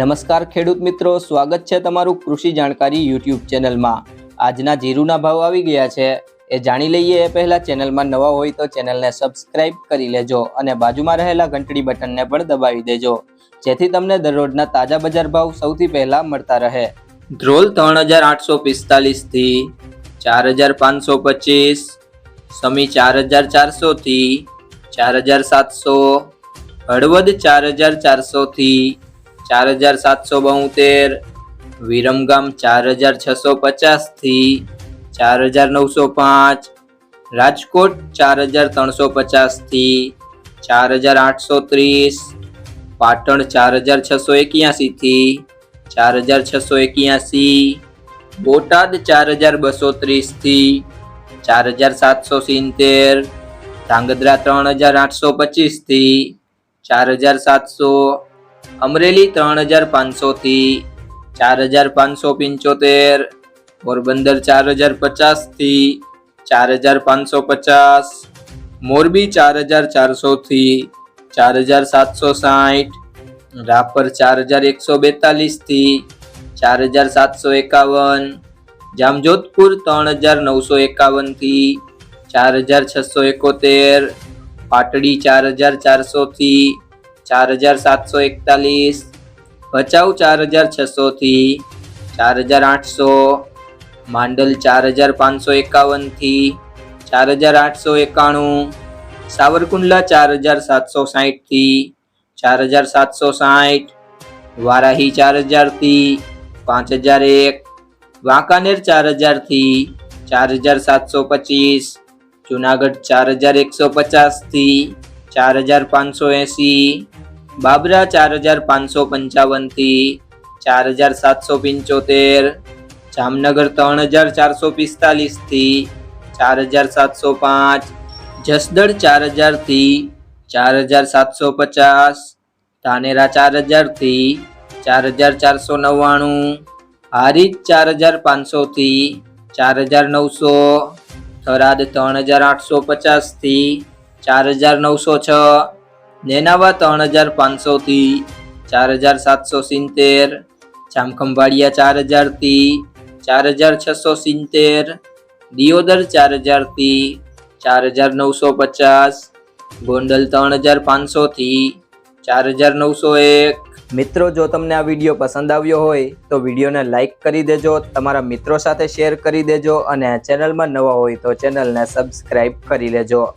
નમસ્કાર ખેડૂત મિત્રો, સ્વાગત છે તમારું કૃષિ જાણકારી યુટ્યુબ ચેનલમાં. આજના જીરુના ભાવ આવી ગયા છે. એ જાણી લઈએ એ પહેલાં ચેનલમાં નવા હોય તો ચેનલને સબસ્ક્રાઇબ કરી લેજો અને બાજુમાં રહેલા ઘંટડી બટનને પણ દબાવી દેજો. જેથી તમને દરરોજના તાજા બજાર ભાવ સૌથી પહેલાં મળતા રહે. ધ્રોલ ત્રણ હજાર આઠસો પિસ્તાલીસથી ચાર હજાર પાંચસો પચીસ, સમી ચાર હજાર ચારસોથી ચાર હજાર સાતસો, હળવદ ચાર હજાર ચારસો થી ચાર હજાર સાતસો બોતેર વિરમગામ ચાર હજાર છસો પચાસથી ચાર હજાર નવસો પાંચ રાજકોટ ચાર હજાર ત્રણસો પચાસથી ચાર હજાર આઠસો ત્રીસ પાટણ ચાર હજાર છસો એક્યાસી થી ચાર હજાર છસો એક્યાસી બોટાદ ચાર હજાર બસો ત્રીસથી ચાર હજાર સાતસો સિત્તેર ધાંગધ્રા ત્રણ હજાર આઠસો પચીસથી ચાર હજાર સાતસો અમરેલી ત્રણ હજાર પાંચસોથી ચાર હજાર પાંચસો પંચોતેર, પોરબંદર ચાર હજાર પચાસથી ચાર હજાર પાંચસો પચાસ, મોરબી ચાર હજાર ચારસોથી ચાર હજાર સાતસો સાઠ, રાપર ચાર હજાર એકસો બેતાલીસથી ચાર હજાર સાતસો એકાવન, જામજોધપુર ત્રણ હજાર નવસો એકાવનથી ચાર હજાર છસો એકોતેર, પાટડી ચાર હજાર ચારસો થી ચાર હજાર સાતસો એકતાલીસ ભચાઉ ચાર હજાર છસોથી ચાર હજાર આઠસો માંડલ ચાર હજાર પાંચસો એકાવનથી ચાર હજાર આઠસો એકાણું સાવરકુંડલા ચાર હજાર સાતસો સાહીઠથી ચાર હજાર સાતસો સાઠ વારાહી ચાર હજારથી પાંચ હજાર એક વાંકાનેર ચાર હજારથી ચાર હજાર સાતસો પચીસ જુનાગઢ ચાર હજાર એકસો પચાસથી ચાર હજાર પાંચસો એંસી બાબરા ચાર હજાર પાંચસો પંચાવનથી ચાર હજાર સાતસો પંચોતેર જામનગર ત્રણ હજાર ચારસો પિસ્તાલીસથી ચાર હજાર સાતસો પાંચ જસદણ ચાર હજારથી ચાર હજાર સાતસો પચાસ ધાનેરા ચાર હજારથી ચાર હજાર ચારસો નવ્વાણું હારીજ ચાર હજાર પાંચસોથી ચાર હજાર નવસો થરાદ ત્રણ હજાર આઠસો પચાસથી ચાર હજાર નવસો છ નેનાવા ત્રણ હજાર પાંચસોથી ચાર હજાર સાતસો સિત્તેર, જામખંભાળિયા ચાર હજારથી ચાર હજાર છસો સિત્તેર, દિયોદર ચાર હજારથી ચાર હજાર નવસો પચાસ, ગોંડલ ત્રણ હજાર પાંચસોથી ચાર હજાર નવસો એક. મિત્રો, જો તમને આ વીડિયો પસંદ આવ્યો હોય, તો વિડીયોને લાઇક કરી દેજો, તમારા મિત્રો સાથે શેર કરી દેજો અને ચેનલમાં નવા હોય તો ચેનલને સબસ્ક્રાઈબ કરી લેજો.